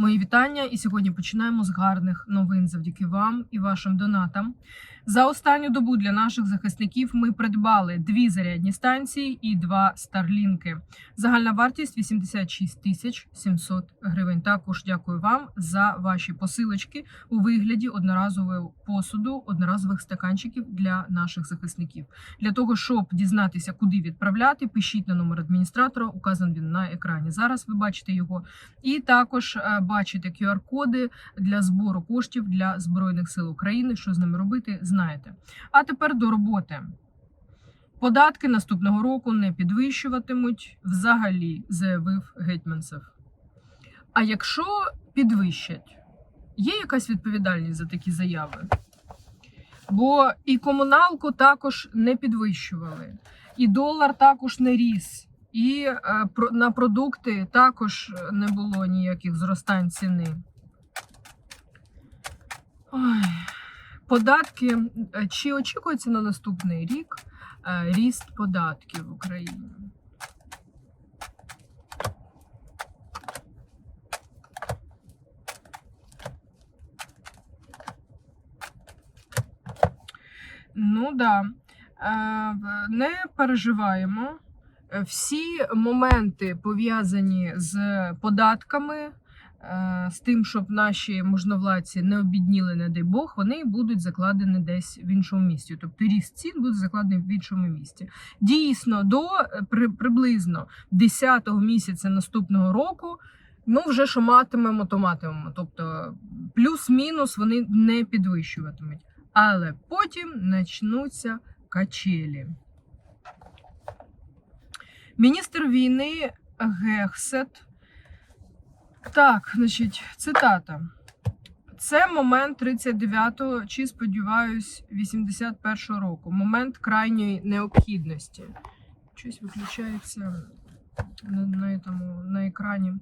Мої вітання, і сьогодні починаємо з гарних новин завдяки вам і вашим донатам. За останню добу для наших захисників ми придбали дві зарядні станції і два старлінки. Загальна вартість 86 тисяч 700 гривень. Також дякую вам за ваші посилочки у вигляді одноразового посуду, одноразових стаканчиків для наших захисників. Для того щоб дізнатися, куди відправляти, пишіть на номер адміністратора. Указан він на екрані. Зараз ви бачите його. І також е, бачите QR-коди для збору коштів для збройних сил України. Що з ними робити, знаєте. А тепер до роботи. Податки наступного року не підвищуватимуть взагалі, заявив Гетьманцев. А якщо підвищать, є якась відповідальність за такі заяви? Бо і комуналку також не підвищували, і долар також не ріс, і е, на продукти також не було ніяких зростань ціни. Ой. Податки е, чи очікується на наступний рік е, ріст податків в Україні? Ну да. Не переживаємо. Всі моменти пов'язані з податками, е, з тим, щоб наші можновладці не обідніли, не дай Бог, вони будуть закладені десь в іншому місці. Тобто ріст цін буде закладений в іншому місці. Дійсно, до е, при, приблизно 10-го місяця наступного року. Ну, вже що матимемо, то матимемо. Тобто плюс-мінус вони не підвищуватимуть. Але потім почнуться качелі. Міністр війни Гехсет. Так, значить, цитата. Це момент 39-го, чи сподіваюсь, 81-го року. Момент крайньої необхідності. Щось виключається на, на, тому, на екрані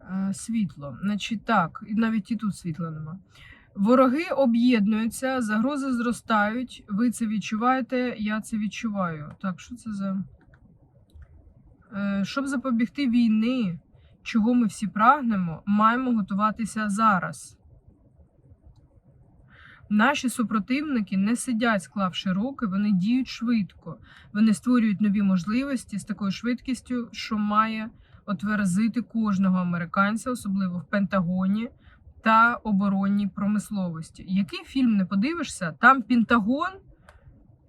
е, світло. Значить, так, і навіть і тут світла нема. Вороги об'єднуються, загрози зростають. Ви це відчуваєте, я це відчуваю. Так, що це за. Е, Щоб запобігти війни, чого ми всі прагнемо, маємо готуватися зараз. Наші супротивники не сидять, склавши руки, вони діють швидко. Вони створюють нові можливості з такою швидкістю, що має отверзити кожного американця, особливо в Пентагоні та оборонній промисловості. Який фільм не подивишся, там Пентагон,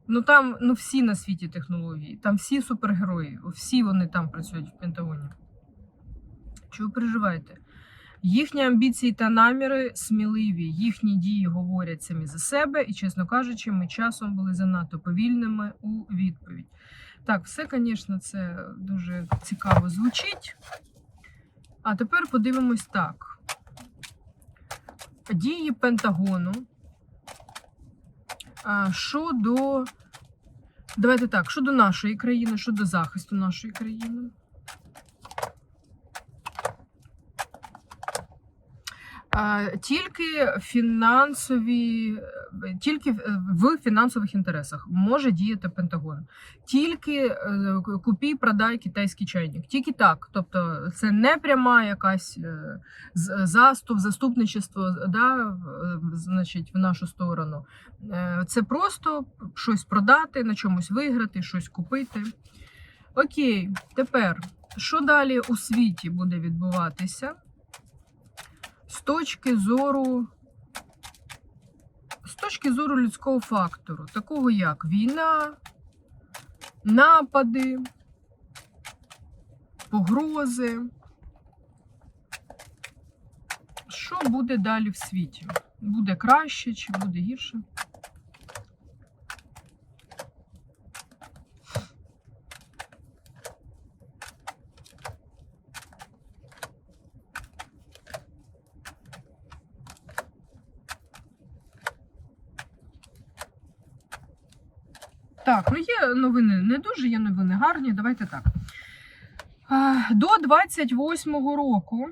ну там ну всі на світі технології, там всі супергерої, всі вони там працюють в Пентагоні. Чого переживаєте? Їхні амбіції та наміри сміливі, їхні дії говорять самі за себе, і, чесно кажучи, ми часом були занадто повільними у відповідь. Так, все, звісно, це дуже цікаво звучить. А тепер подивимось так. Дії Пентагону. А, Щодо. Давайте так, щодо нашої країни, щодо захисту нашої країни. Тільки фінансові, тільки в фінансових інтересах може діяти Пентагон. Тільки е, купій, продай китайський чайник. Тільки так. Тобто це не пряма якась е, заступ, заступничество да, значить, в нашу сторону. Е, Це просто щось продати, на чомусь виграти, щось купити. Окей, тепер що далі у світі буде відбуватися? З точки зору. З точки зору людського фактору, такого як війна, напади, погрози. Що буде далі в світі? Буде краще чи буде гірше? Так, ну є новини не дуже, є новини гарні. Давайте так. До 28-го року,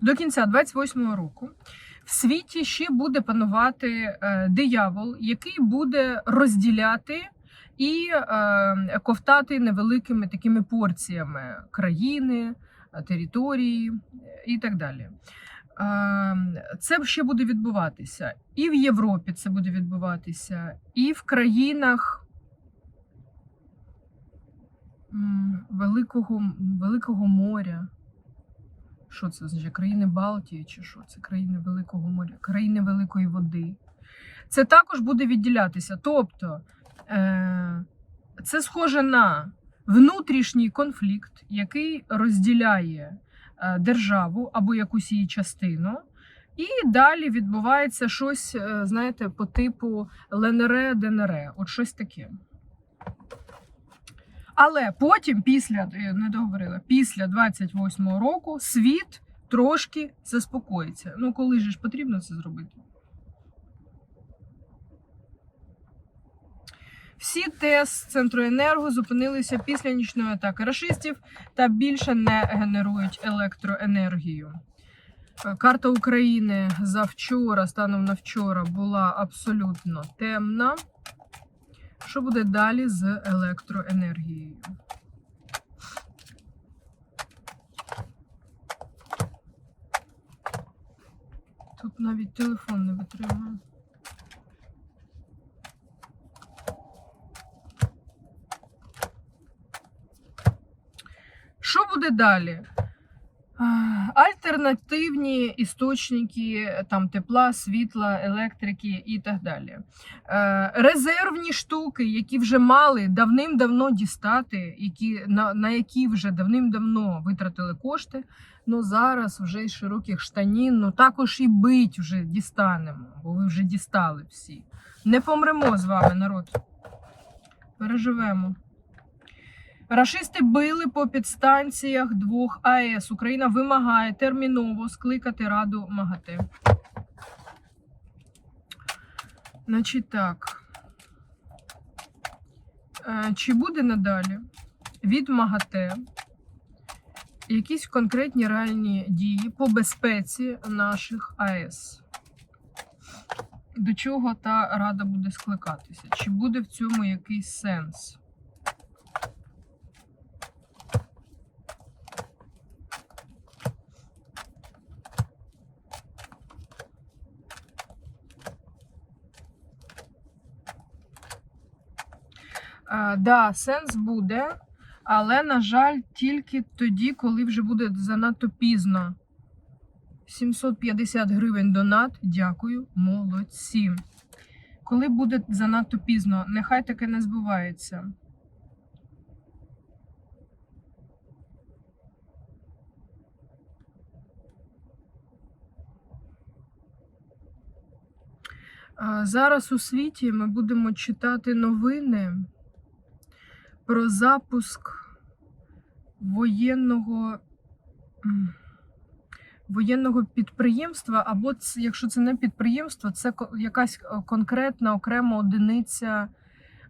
до кінця 28-го року, в світі ще буде панувати е, диявол, який буде розділяти і е, ковтати невеликими такими порціями країни, е, території. і так далі. Е, Це ще буде відбуватися. І в Європі це буде відбуватися, і в країнах Великого, Великого моря. Що це означає? Країни Балтії чи що? Це країни Великого моря, країни Великої води. Це також буде відділятися. Тобто е, це схоже на внутрішній конфлікт, який розділяє державу або якусь її частину. І далі відбувається щось, е, знаєте, по типу ЛНР, ДНР, от щось таке. Але потім, після е, не договорила, після 28-го року світ трошки заспокоїться. Ну, коли ж потрібно це зробити? Всі ТЕС Центроенерго зупинилися після нічної атаки рашистів та більше не генерують електроенергію. Е, Карта України за вчора, станом на вчора, була абсолютно темна. Що буде далі з електроенергією? Тут навіть телефон не витримує. Що буде далі? Альтернативні істочники там тепла, світла, електрики і так далі. Е, резервні штуки, які вже мали давним-давно дістати, які, на, на які вже давним-давно витратили кошти. Ну зараз вже із широких штанін, ну також і бить вже дістанемо, бо ви вже дістали всі. Не помремо з вами, народ. Переживемо. Рашисти били по підстанціях двох АЕС. Україна вимагає терміново скликати Раду МАГАТЕ. Значить так. Е, Чи буде надалі від МАГАТЕ якісь конкретні реальні дії по безпеці наших АЕС? До чого та рада буде скликатися? Чи буде в цьому якийсь сенс? А, да, сенс буде, але, на жаль, тільки тоді, коли вже буде занадто пізно. 750 гривень донат. Дякую, молодці. Коли буде занадто пізно, нехай таке не збувається. Зараз у світі ми будемо читати новини про запуск воєнного, воєнного підприємства, або якщо це не підприємство, це якась е, конкретна окрема одиниця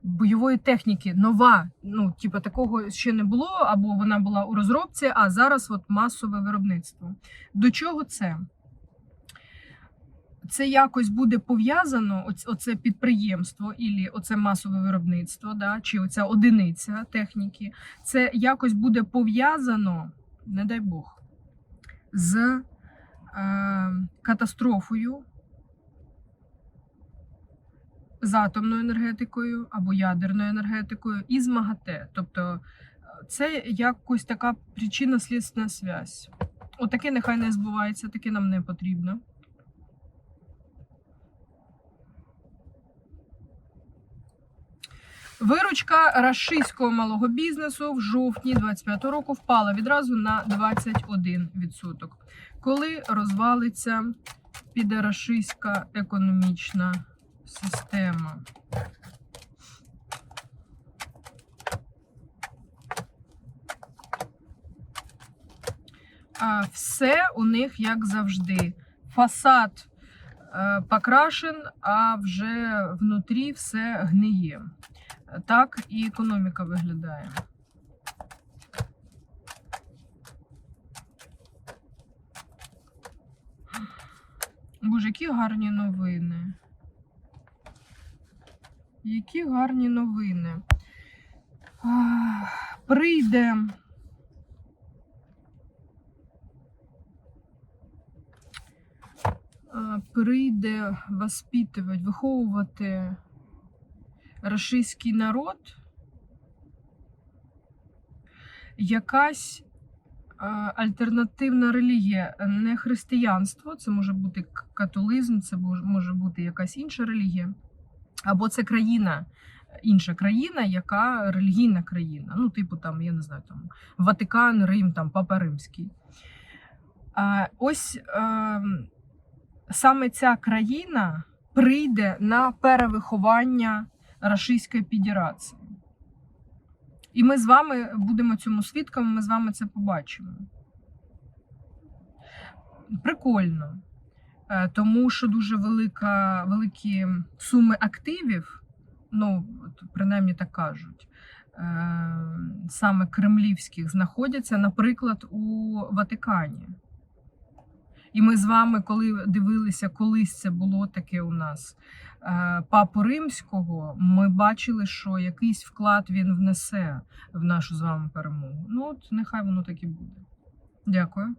бойової техніки, нова. Ну, типу, такого ще не було, або вона була у розробці, а зараз от масове виробництво. До чого це? Це якось буде пов'язано, оце підприємство, ілі оце масове виробництво, да, чи оця одиниця техніки, це якось буде пов'язано, не дай Бог, з е, катастрофою, з атомною енергетикою або ядерною енергетикою і з МАГАТЕ. Тобто е, це якось така причинно-слідственна зв'язь. Отаке нехай не збувається, таке нам не потрібно. Виручка рашистського малого бізнесу в жовтні 25 року впала відразу на 21%. Коли розвалиться підрашистська економічна система. Все у них як завжди. Фасад е, покрашен, а вже внутрі все гниє. Так і економіка виглядає. Боже, які гарні новини. Які гарні новини. Прийде прийде воспитувати, виховувати рашистський народ, якась е, альтернативна релігія, не християнство, це може бути католизм, це може бути якась інша релігія, або це країна, інша країна, яка релігійна країна. Ну, типу, там, я не знаю, там Ватикан, Рим, там Папа Римський. А, ось е, саме ця країна прийде на перевиховання Рашистської Федерації. І ми з вами будемо цьому свідками, ми з вами це побачимо. Прикольно. Е, Тому що дуже велика, великі суми активів, ну, принаймні так кажуть, е, саме кремлівських, знаходяться, наприклад, у Ватикані. І ми з вами, коли дивилися, колись це було таке у нас е, папу римського, ми бачили, що якийсь вклад він внесе в нашу з вами перемогу. Ну, от нехай воно так і буде. Дякую.